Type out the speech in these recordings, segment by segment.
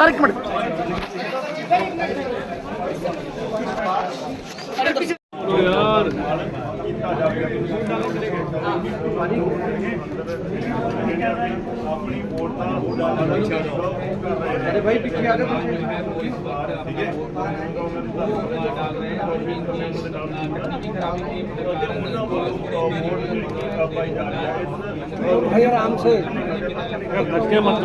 Sir ਇੱਕ minute ਆਪਣੀ vote ਦਾ ਉਹਦਾ ਅਰੇ ਭਾਈ ਪਿੱਛੇ ਆ ਠੀਕ ਹੈ ਭਾਈ ਆਰਾਮ ਸੇ ਧੱਕੇ ਮਤ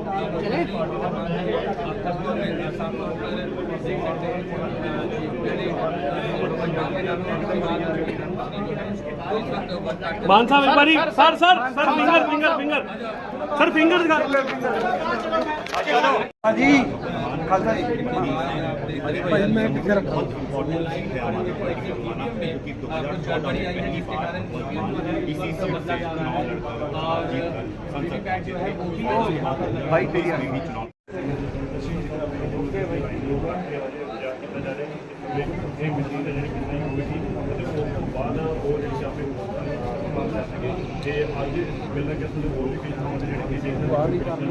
ਮਾਰੋ ਮਾਨ ਸਾਹਿਬ ਇੱਕ ਵਾਰੀ sir sir sir finger finger finger sir finger ਦਿਖਾ ਹਾਂਜੀ। ਖਾਲਸਾ ਜੀ। ਭਾਈ, ਮੈਂ ਕਿੱਥੇ ਰੱਖਾਂ। ਭਾਈ, ਤੇਰੀ ਆ ਗਈ ਇਹ ਮਸ਼ੀਨ ਜਿਹੜੀ ਕਿੰਨੀ ਹੋਈ ਸੀ ਤੇ ਉਸ ਤੋਂ ਬਾਅਦ ਉਹ ਜਿਹੜੀ ਤੇ ਅੱਜ ਮਿਲਣਾ ਕਿ ਤੁਹਾਨੂੰ ਹੋਰ ਵੀ ਥਾਵਾਂ ਤੇ ਜਿਹੜੇ ਕਿਸੇ ਦੇ ਬਾਹਰ ਹੀ ਕੰਮ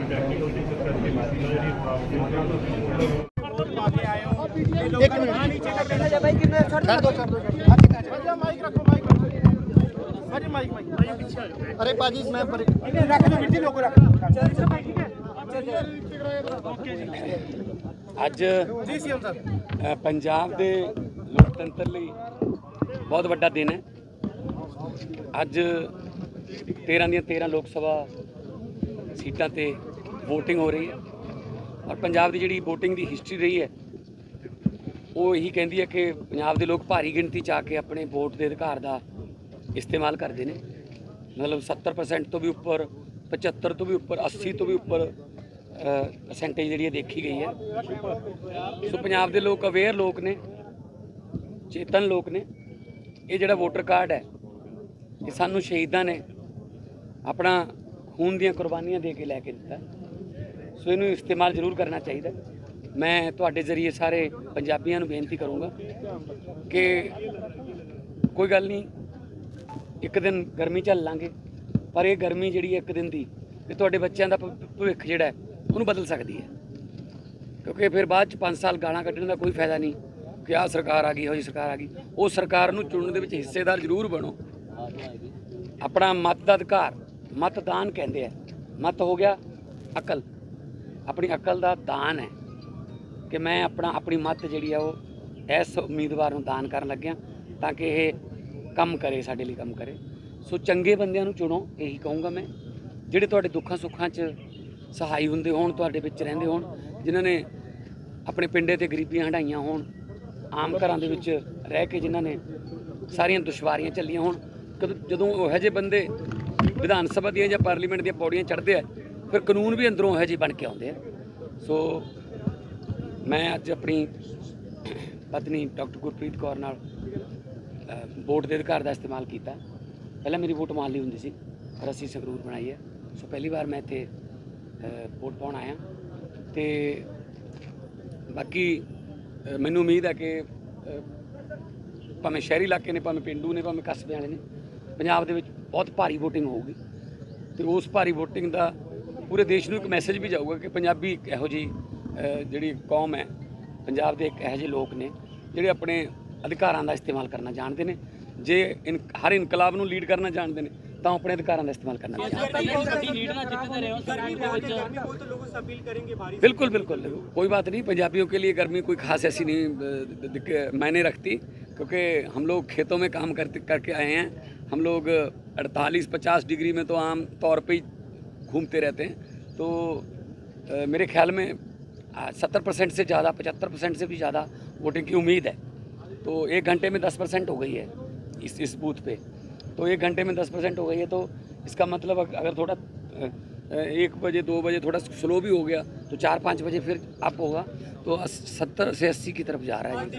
ਪ੍ਰੈਕਟੀਕਲ ਟੀਚਰ ਕਰਕੇ ਮਸ਼ੀਨ ਜਿਹੜੀ ਪ੍ਰਾਪਤ ਅਰੇ ਭਾਜੀ ਮੈਂ ਪਰ ਅੱਜ ਅ, ਪੰਜਾਬ ਦੇ ਲੋਕਤੰਤਰ ਲਈ ਬਹੁਤ ਵੱਡਾ ਦਿਨ ਹੈ। ਅੱਜ 13 ਦੀਆਂ 13 ਲੋਕ ਸਭਾ ਸੀਟਾਂ ਤੇ VOTING ਹੋ ਰਹੀ ਹੈ ਔਰ ਪੰਜਾਬ ਦੀ ਜਿਹੜੀ VOTING ਦੀ ਹਿਸਟਰੀ ਰਹੀ ਹੈ, ਉਹ ਇਹੀ ਕਹਿੰਦੀ ਹੈ ਕਿ ਪੰਜਾਬ ਦੇ ਲੋਕ ਭਾਰੀ ਗਿਣਤੀ ਚ ਆ ਕੇ ਆਪਣੇ ਵੋਟ ਦੇ ਅਧਿਕਾਰ ਦਾ ਇਸਤੇਮਾਲ ਕਰਦੇ ਨੇ। ਮਤਲਬ 70% ਤੋਂ ਵੀ ਉੱਪਰ 75 ਤੋਂ ਵੀ ਉੱਪਰ 80 ਤੋਂ ਵੀ ਉੱਪਰ ਪਰਸੈਂਟੇਜ ਜਿਹੜੀ ਹੈ ਦੇਖੀ ਗਈ ਹੈ। ਸੋ ਪੰਜਾਬ ਦੇ ਲੋਕ ਅਵੇਅਰ ਲੋਕ ਨੇ, ਚੇਤਨ ਲੋਕ ਨੇ। ਇਹ ਜਿਹੜਾ ਵੋਟਰ ਕਾਰਡ ਹੈ ਇਹ ਸਾਨੂੰ ਸ਼ਹੀਦਾਂ ਨੇ ਆਪਣਾ ਖੂਨ ਦੀਆਂ ਕੁਰਬਾਨੀਆਂ ਦੇ ਕੇ ਲੈ ਕੇ ਦਿੱਤਾ। ਸੋ ਇਹਨੂੰ ਇਸਤੇਮਾਲ ਜ਼ਰੂਰ ਕਰਨਾ ਚਾਹੀਦਾ। ਮੈਂ ਤੁਹਾਡੇ ਜ਼ਰੀਏ ਸਾਰੇ ਪੰਜਾਬੀਆਂ ਨੂੰ ਬੇਨਤੀ ਕਰੂੰਗਾ ਕਿ ਕੋਈ ਗੱਲ ਨਹੀਂ, ਇੱਕ ਦਿਨ ਗਰਮੀ ਝੱਲ ਲਾਂਗੇ, ਪਰ ਇਹ ਗਰਮੀ ਜਿਹੜੀ ਹੈ ਇੱਕ ਦਿਨ ਦੀ, ਇਹ ਤੁਹਾਡੇ ਬੱਚਿਆਂ ਦਾ ਭ- ਭਵਿੱਖ ਜਿਹੜਾ ਉਹਨੂੰ ਬਦਲ ਸਕਦੀ ਹੈ। ਕਿਉਂਕਿ ਫਿਰ ਬਾਅਦ ਚ 5 ਸਾਲ ਗਾਲਾਂ ਕੱਢਣ ਦਾ ਕੋਈ ਫਾਇਦਾ ਨਹੀਂ ਕਿ ਆਹ ਸਰਕਾਰ ਆ ਗਈ ਹੋਈ ਸਰਕਾਰ ਆ ਗਈ। ਉਹ ਸਰਕਾਰ ਨੂੰ ਚੁਣਨ ਦੇ ਵਿੱਚ ਹਿੱਸੇਦਾਰ ਜ਼ਰੂਰ ਬਣੋ। ਆਪਣਾ ਮਤ ਦਾ ਅਧਿਕਾਰ, ਮਤਦਾਨ ਕਹਿੰਦੇ ਆ। ਮਤ ਹੋ ਗਿਆ ਅਕਲ। ਆਪਣੀ ਅਕਲ ਦਾ ਦਾਨ ਹੈ ਕਿ ਮੈਂ ਆਪਣਾ, ਆਪਣੀ ਮਤ ਜਿਹੜੀ ਆ ਉਹ ਇਸ ਉਮੀਦਵਾਰ ਨੂੰ ਦਾਨ ਕਰਨ ਲੱਗਿਆ ਤਾਂ ਕਿ ਇਹ ਕੰਮ ਕਰੇ, ਸਾਡੇ ਲਈ ਕੰਮ ਕਰੇ। ਸੋ ਚੰਗੇ ਬੰਦਿਆਂ ਨੂੰ ਚੁਣੋ, ਇਹੀ ਕਹੂੰਗਾ ਮੈਂ। ਜਿਹੜੇ ਤੁਹਾਡੇ ਦੁੱਖਾਂ ਸੁੱਖਾਂ 'ਚ ਸਹਾਈ ਹੁੰਦੇ ਹੋਣ, ਤੁਹਾਡੇ ਵਿੱਚ ਰਹਿੰਦੇ ਹੋਣ, ਜਿਨ੍ਹਾਂ ਨੇ ਆਪਣੇ ਪਿੰਡੇ ਤੇ ਗਰੀਬੀਆਂ ਹੰਢਾਈਆਂ ਹੋਣ, ਆਮ ਘਰਾਂ ਦੇ ਵਿੱਚ ਰਹਿ ਕੇ ਜਿਨ੍ਹਾਂ ਨੇ ਸਾਰੀਆਂ ਦੁਸ਼ਵਾਰੀਆਂ ਝੱਲੀਆਂ ਹੋਣ ਜਦੋਂ ਉਹੋ ਜਿਹੇ ਬੰਦੇ ਵਿਧਾਨ ਸਭਾ ਦੀਆਂ ਜਾਂ ਪਾਰਲੀਮੈਂਟ ਦੀਆਂ ਪੌੜੀਆਂ ਚੜ੍ਹਦੇ ਆ, ਫਿਰ ਕਾਨੂੰਨ ਵੀ ਅੰਦਰੋਂ ਇਹੋ ਜਿਹੇ ਬਣ ਕੇ ਆਉਂਦੇ ਆ। ਸੋ ਮੈਂ ਅੱਜ ਆਪਣੀ ਪਤਨੀ ਡਾਕਟਰ ਗੁਰਪ੍ਰੀਤ ਕੌਰ ਨਾਲ ਵੋਟ ਦੇ ਅਧਿਕਾਰ ਦਾ ਇਸਤੇਮਾਲ ਕੀਤਾ। ਪਹਿਲਾਂ ਮੇਰੀ ਵੋਟ ਮਾਲੀ ਹੁੰਦੀ ਸੀ, ਪਰ ਅਸੀਂ ਸੰਗਰੂਰ ਬਣਾਈ ਹੈ। ਸੋ ਪਹਿਲੀ ਵਾਰ ਮੈਂ ਇੱਥੇ ਵੋਟ ਪਾਉਣ ਆਇਆ। ਤੇ ਬਾਕੀ ਮੈਨੂੰ ਉਮੀਦ ਹੈ ਕਿ ਭਾਵੇਂ ਸ਼ਹਿਰੀ ਇਲਾਕੇ ਨੇ, ਭਾਵੇਂ ਪਿੰਡੂ ਨੇ, ਭਾਵੇਂ ਕਸਬੇ ਵਾਲੇ ਨੇ ਪੰਜਾਬ ਦੇ ਵਿੱਚ ਬਹੁਤ ਭਾਰੀ VOTING ਹੋਊਗੀ ਤੇ ਉਸ ਭਾਰੀ VOTING ਦਾ ਪੂਰੇ ਦੇਸ਼ ਨੂੰ ਇੱਕ ਮੈਸੇਜ ਵੀ ਜਾਊਗਾ ਕਿ ਪੰਜਾਬੀ ਇੱਕ ਇਹੋ ਜੀ ਜਿਹੜੀ ਕੌਮ ਹੈ ਪੰਜਾਬ ਦੇ ਇੱਕ ਇਹੋ ਜਿਹੇ ਲੋਕ ਨੇ ਜਿਹੜੇ ਆਪਣੇ ਅਧਿਕਾਰਾਂ ਦਾ ਇਸਤੇਮਾਲ ਕਰਨਾ ਜਾਣਦੇ ਨੇ ਜੇ ਇਨ ਹਰ ਇਨਕਲਾਬ ਨੂੰ ਲੀਡ ਕਰਨਾ ਜਾਣਦੇ ਨੇ ਤਾਂ ਉਹ ਆਪਣੇ ਅਧਿਕਾਰਾਂ ਦਾ ਇਸਤੇਮਾਲ ਕਰਨਾ ਵੀ ਜਾਣਦੇ ਨੇ बिल्कुल बिल्कुल कोई बात नहीं पंजाबियों के लिए गर्मी कोई खास ऐसी नहीं अ, दिक- मायने रखती क्योंकि हम लोग खेतों में काम करते करके आए हैं हम लोग 48-50 डिग्री में तो आम तौर पे ही घूमते रहते हैं। तो अ, मेरे ख्याल में सत्तर परसेंट से ज़्यादा पचहत्तर परसेंट से भी ज़्यादा वोटिंग की उम्मीद है। तो एक घंटे में दस परसेंट हो गई है इस इस बूथ पे। तो एक घंटे में दस परसेंट हो गई है तो इसका मतलब अग- अगर थोड़ा एक बजे दो बजे थोड़ा स्लो भी हो गया तो चार पाँच बजे फिर अप होगा। तो सत्तर से अस्सी की तरफ़ जा रहा है। जी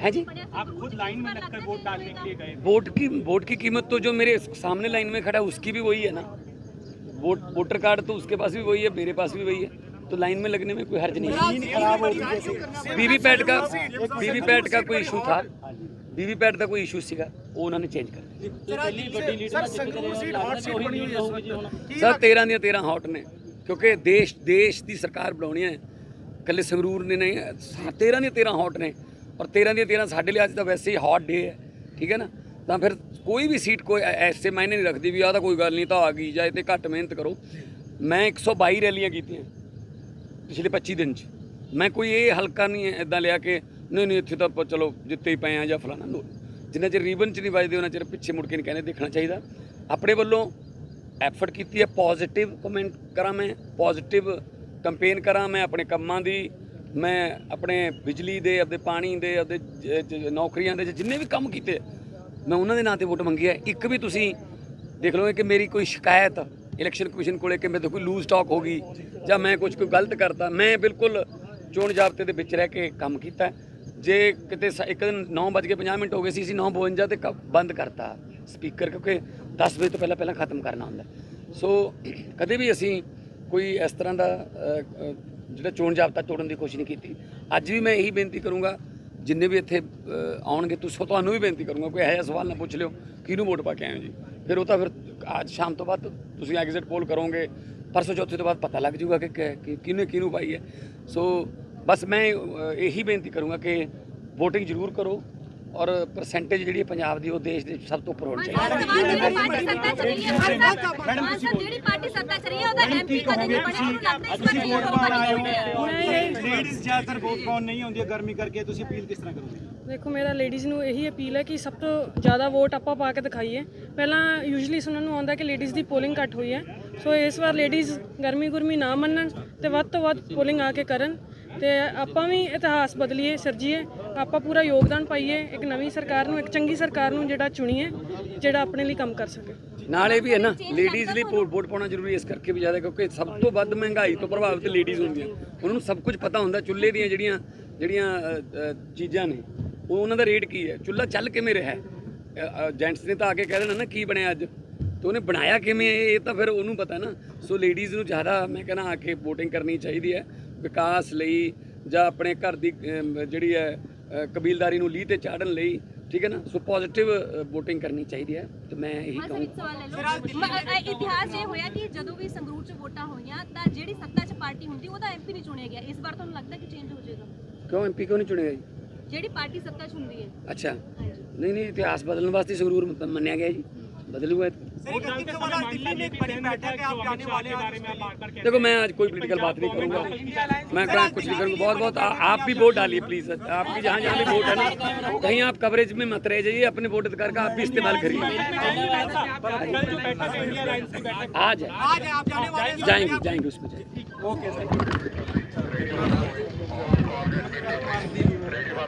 है जी। आप खुद लाइन में लगकर वोट डालने के लिए गए वोट की वोट की कीमत तो जो मेरे सामने लाइन में खड़ा है उसकी भी वही है ना वोट वोटर कार्ड तो उसके पास भी वही है मेरे पास भी वही है तो लाइन में लगने में कोई हर्ज नहीं है वीवीपैट का वीवीपैट का कोई इशू था वीवीपैट ਦਾ ਕੋਈ ਇਸ਼ੂ ਸੀਗਾ ਉਹ ਉਹਨਾਂ ਨੇ ਚੇਂਜ ਕਰ ਦਿੱਤਾ sir Sangrur seat hot seat ਬਣੀ ਹੋਈ ਹੈ ਸਰ ਸਰ 13 ਦੀਆਂ 13 ਹੌਟ ਨੇ ਕਿਉਂਕਿ ਦੇਸ਼ ਦੇਸ਼ ਦੀ ਸਰਕਾਰ ਬਣਾਉਣੀ ਹੈ ਕੱਲੇ ਸੰਗਰੂਰ ਨੇ ਨਹੀਂ 13 ਦੀਆਂ 13 ਹੌਟ ਨੇ ਔਰ 13 ਦੀਆਂ 13 ਸਾਡੇ ਲਈ ਅੱਜ ਤਾਂ ਵੈਸੇ ਹੀ ਹੌਟ ਡੇ ਹੈ, ਠੀਕ ਹੈ ਨਾ? ਤਾਂ ਫਿਰ ਕੋਈ ਵੀ ਸੀਟ ਕੋਈ ਐਸੇ ਮਾਇਨੇ ਨਹੀਂ ਰੱਖਦੀ ਵੀ ਆਹ ਤਾਂ ਕੋਈ ਗੱਲ ਨਹੀਂ ਤਾਂ ਆ ਗਈ ਜਾਂ ਇਹ ਤੇ ਘੱਟ ਮਿਹਨਤ ਕਰੋ। ਮੈਂ 122 ਰੈਲੀਆਂ ਕੀਤੀਆਂ ਪਿਛਲੇ 25 ਦਿਨ ਚ। ਮੈਂ ਕੋਈ ਇਹ ਹਲਕਾ ਨਹੀਂ ਇਦਾਂ ਲਿਆ ਕਿ ਨਹੀਂ ਨਹੀਂ, ਇੱਥੇ ਤਾਂ ਆਪਾਂ ਚਲੋ ਜਿੱਤੇ ਹੀ ਪਏ ਆ ਜਾਂ ਫਲਾਣਾ ਨੋ। ਜਿੰਨਾ ਚਿਰ ਰੀਬਨ ਚ ਨਹੀਂ ਵੱਜਦੇ, ਉਹਨਾਂ ਚਿਰ ਪਿੱਛੇ ਮੁੜ ਕੇ ਨਹੀਂ ਕਹਿੰਦੇ ਦੇਖਣਾ ਚਾਹੀਦਾ। ਆਪਣੇ ਵੱਲੋਂ ਐਫਰਟ ਕੀਤੀ ਹੈ ਪੋਜ਼ਿਟਿਵ ਕਮੈਂਟ ਕਰਾਂ ਮੈਂ ਪੋਜ਼ਿਟਿਵ ਕੰਪੇਨ ਕਰਾਂ ਮੈਂ ਆਪਣੇ ਕੰਮਾਂ ਦੀ। ਮੈਂ ਆਪਣੇ ਬਿਜਲੀ ਦੇ, ਆਪਦੇ ਪਾਣੀ ਦੇ, ਆਪਦੇ ਨੌਕਰੀਆਂ ਦੇ, ਜਿੰਨੇ ਵੀ ਕੰਮ ਕੀਤੇ, ਮੈਂ ਉਹਨਾਂ ਦੇ ਨਾਂ ਤੇ ਵੋਟ ਮੰਗੀ ਹੈ ਇੱਕ ਵੀ ਤੁਸੀਂ ਦੇਖ ਲਓ ਕਿ ਮੇਰੀ ਕੋਈ ਸ਼ਿਕਾਇਤ, ਇਲੈਕਸ਼ਨ ਕਮਿਸ਼ਨ ਕੋਲੇ ਕਿ ਮੇਰੇ ਤੋਂ ਕੋਈ ਲੂਜ਼ ਟਾਕ ਹੋ ਗਈ ਜਾਂ ਮੈਂ ਕੁਝ ਕੋਈ ਗਲਤ ਕਰਤਾ, ਮੈਂ ਬਿਲਕੁਲ ਚੋਣ ਜ਼ਾਬਤੇ ਦੇ ਵਿੱਚ ਰਹਿ ਕੇ ਕੰਮ ਕੀਤਾ। ਜੇ ਕਿਤੇ ਸ- ਇੱਕ ਦਿਨ 9:50 ਮਿੰਟ ਹੋ ਗਏ ਸੀ, ਅਸੀਂ 9:52 ਤੇ ਕ- ਬੰਦ ਕਰਤਾ ਸਪੀਕਰ, ਕਿਉਂਕਿ 10 ਵਜੇ ਤੋਂ ਪਹਿਲਾਂ ਪਹਿਲਾਂ ਖਤਮ ਕਰਨਾ ਹੁੰਦਾ। ਸੋ ਕਦੇ ਵੀ ਅਸੀਂ ਕੋਈ ਇਸ ਤਰ੍ਹਾਂ ਦਾ ਜਿਹੜਾ ਚੋਣ ਜ਼ਾਬਤਾ ਤੋੜਨ ਦੀ ਕੋਸ਼ਿਸ਼ ਨਹੀਂ ਕੀਤੀ। ਅੱਜ ਵੀ ਮੈਂ ਇਹੀ ਬੇਨਤੀ ਕਰੂੰਗਾ, ਜਿੰਨੇ ਵੀ ਇੱਥੇ ਆਉਣਗੇ, ਤੁਸੀਂ ਤੁਹਾਨੂੰ ਵੀ ਬੇਨਤੀ ਕਰੂੰਗਾ, ਕੋਈ ਇਹੋ ਜਿਹਾ ਸਵਾਲ ਨਾ ਪੁੱਛ ਲਿਓ, ਕਿਹਨੂੰ ਵੋਟ ਪਾ ਕੇ ਆਏ ਜੀ? ਫਿਰ ਉਹ ਤਾਂ ਫਿਰ ਅੱਜ ਸ਼ਾਮ ਤੋਂ ਬਾਅਦ ਤੁਸੀਂ ਐਗਜ਼ਿਟ ਪੋਲ ਕਰੋਗੇ, ਪਰਸੋਂ ਚੌਥੇ ਤੋਂ ਬਾਅਦ ਪਤਾ ਲੱਗ ਜਾਊਗਾ ਕਿ ਕਿ- ਕਿ ਕਿਹਨੇ ਕਿਹਨੂੰ ਪਾਈ ਹੈ। ਸੋ ਬਸ ਮੈਂ ਇਹੀ ਬੇਨਤੀ ਕਰੂੰਗਾ ਕਿ ਵੋਟਿੰਗ ਜ਼ਰੂਰ ਕਰੋ ਔਰ ਪਰਸੈਂਟੇਜ ਜਿਹੜੀ ਹੈ ਪੰਜਾਬ ਦੀ ਉਹ ਦੇਸ਼ ਦੇ ਸਭ ਤੋਂ ਉੱਪਰ ਹੋਣੀ ਚਾਹੀਦੀ ਹੈ। ਜਿਹੜੀ ਪਾਰਟੀ ਸੱਤਾ ਚ ਰਹੀ ਹੈ ਮੈਡਮ ਤੁਸੀਂ ਜਿਹੜੀ ਪਾਰਟੀ ਸੱਤਾ ਚ ਰਹੀ ਹੈ ਉਹਦਾ ਐਮਪੀ ਕਦੇ ਨਹੀਂ ਬਣਿਆ ਉਹਨੂੰ ਲੱਗਦਾ ਇਸ ਵਾਰ ਵੋਟ ਪਾਣ ਆਏ ਹੋ। ਲੇਡੀਜ਼ ਜ਼ਿਆਦਾਤਰ ਵੋਟ ਪਾਉਣ ਨਹੀਂ ਆਉਂਦੀਆਂ ਗਰਮੀ ਕਰਕੇ ਤੁਸੀਂ ਅਪੀਲ ਕਿਸ ਤਰ੍ਹਾਂ ਕਰੋਗੇ? ਦੇਖੋ ਮੇਰਾ ਲੇਡੀਜ਼ ਨੂੰ ਇਹੀ ਅਪੀਲ ਹੈ ਕਿ ਸਭ ਤੋਂ ਜ਼ਿਆਦਾ ਵੋਟ ਆਪਾਂ ਪਾ ਕੇ ਦਿਖਾਈਏ। ਪਹਿਲਾਂ ਯੂਜੂਲੀ ਸੁਣਨ ਨੂੰ ਆਉਂਦਾ ਕਿ ਲੇਡੀਜ਼ ਦੀ ਪੋਲਿੰਗ ਘੱਟ ਹੋਈ ਹੈ। ਸੋ ਇਸ ਵਾਰ ਲੇਡੀਜ਼ ਗਰਮੀ ਗੁਰਮੀ ਨਾ ਮੰਨਣ ਤੇ ਵੱਧ ਤੋਂ ਵੱਧ ਪੋਲਿੰਗ ਆ ਕੇ ਕਰਨ ਤੇ ਆਪਾਂ ਵੀ ਇਤਿਹਾਸ ਬਦਲੀਏ ਸਿਰਜੀਏ। ਆਪਾਂ ਪੂਰਾ ਯੋਗਦਾਨ ਪਾਈਏ ਇੱਕ ਨਵੀਂ ਸਰਕਾਰ ਨੂੰ ਇੱਕ ਚੰਗੀ ਸਰਕਾਰ ਨੂੰ ਜਿਹੜਾ ਚੁਣੀਏ ਜਿਹੜਾ ਆਪਣੇ ਲਈ ਕੰਮ ਕਰ ਸਕੇ। ਨਾਲ ਇਹ ਵੀ ਹੈ ਨਾ ਲੇਡੀਜ਼ ਲਈ ਵੋਟ ਵੋਟ ਪਾਉਣਾ ਜ਼ਰੂਰੀ ਇਸ ਕਰਕੇ ਵੀ ਜ਼ਿਆਦਾ ਕਿਉਂਕਿ ਸਭ ਤੋਂ ਵੱਧ ਮਹਿੰਗਾਈ ਤੋਂ ਪ੍ਰਭਾਵਿਤ ਲੇਡੀਜ਼ ਹੁੰਦੀਆਂ। ਉਹਨਾਂ ਨੂੰ ਸਭ ਕੁਝ ਪਤਾ ਹੁੰਦਾ ਚੁੱਲ੍ਹੇ ਦੀਆਂ ਜਿਹੜੀਆਂ ਜਿਹੜੀਆਂ ਚੀਜ਼ਾਂ ਨੇ ਉਹ ਉਹਨਾਂ ਦਾ ਰੇਟ ਕੀ ਹੈ? ਚੁੱਲ੍ਹਾ ਚੱਲ ਕਿਵੇਂ ਰਿਹਾ ਹੈ? ਜੈਂਟਸ ਨੇ ਤਾਂ ਆ ਕੇ ਕਹਿ ਦੇਣਾ ਨਾ ਕੀ ਬਣਿਆ ਅੱਜ? ਤੇ ਉਹਨੇ ਬਣਾਇਆ ਕਿਵੇਂ ਹੈ, ਇਹ ਤਾਂ ਫਿਰ ਉਹਨੂੰ ਪਤਾ ਨਾ। ਸੋ ਲੇਡੀਜ਼ ਨੂੰ ਜ਼ਿਆਦਾ ਮੈਂ ਕਹਿੰਦਾ ਆ ਕੇ VOTING ਕਰਨੀ ਚਾਹੀਦੀ ਹੈ। ਵਿਕਾਸ ਲਈ ਜਾਂ ਆਪਣੇ ਘਰ ਦੀ ਜਿਹੜੀ ਹੈ ਕਬੀਲਦਾਰੀ ਨੂੰ ਲੀਹ ਤੇ ਚਾੜਨ ਲਈ ਠੀਕ ਹੈ ਨਾ? ਸੋ ਪੋਜ਼ਿਟਿਵ VOTING ਕਰਨੀ ਚਾਹੀਦੀ ਹੈ ਤੇ ਮੈਂ ਇਹੀ ਹਾਂ ਸਰ ਕਹੂੰ ਇੱਕ ਸਵਾਲ ਲੈ ਲਓ। ਮ- ਅ- ਅ- ਇਤਿਹਾਸ ਇਹ ਹੋਇਆ ਕਿ ਜਦੋਂ ਵੀ ਸੰਗਰੂਰ ਚ ਵੋਟਾਂ ਹੋਈਆਂ ਤਾਂ ਜਿਹੜੀ ਸੱਤਾ ਚ ਪਾਰਟੀ ਹੁੰਦੀ ਉਹਦਾ ਐਮਪੀ ਨਹੀਂ ਚੁਣਿਆ ਗਿਆ। ਇਸ ਵਾਰ ਤੁਹਾਨੂੰ ਲੱਗਦਾ ਕਿ ਚੇਂਜ ਹੋ ਜਾਏਗਾ? ਕਿਉਂ ਐਮਪੀ ਕਿਉਂ ਨਹੀਂ ਚੁਣਿਆ ਜੀ? ਜਿਹੜੀ ਪਾਰਟੀ ਸੱਤਾ ਚ ਹੁੰਦੀ ਹੈ। ਅੱਛਾ। ਨਹੀਂ ਨਹੀਂ ਇਤਿਹਾਸ ਬਦਲਣ ਵਾਸਤੇ ਸੰਗਰੂਰ ਮੰਨਿਆ ਗਿਆ ਜੀ। ਬਦਲੂਗਾ देखो मैं आज कोई पोलिटिकल बात नहीं करूँगा। मैं कुछ नहीं करूँगा। बहुत बहुत आप भी वोट डालिए प्लीज़ आपकी जहाँ जहाँ भी वोट है ना कहीं आप कवरेज में मत रह जाइए अपने वोट अधिकार का आप भी इस्तेमाल करिए। आज है। जाएँगे जाएँगे उसमें जाएँगे।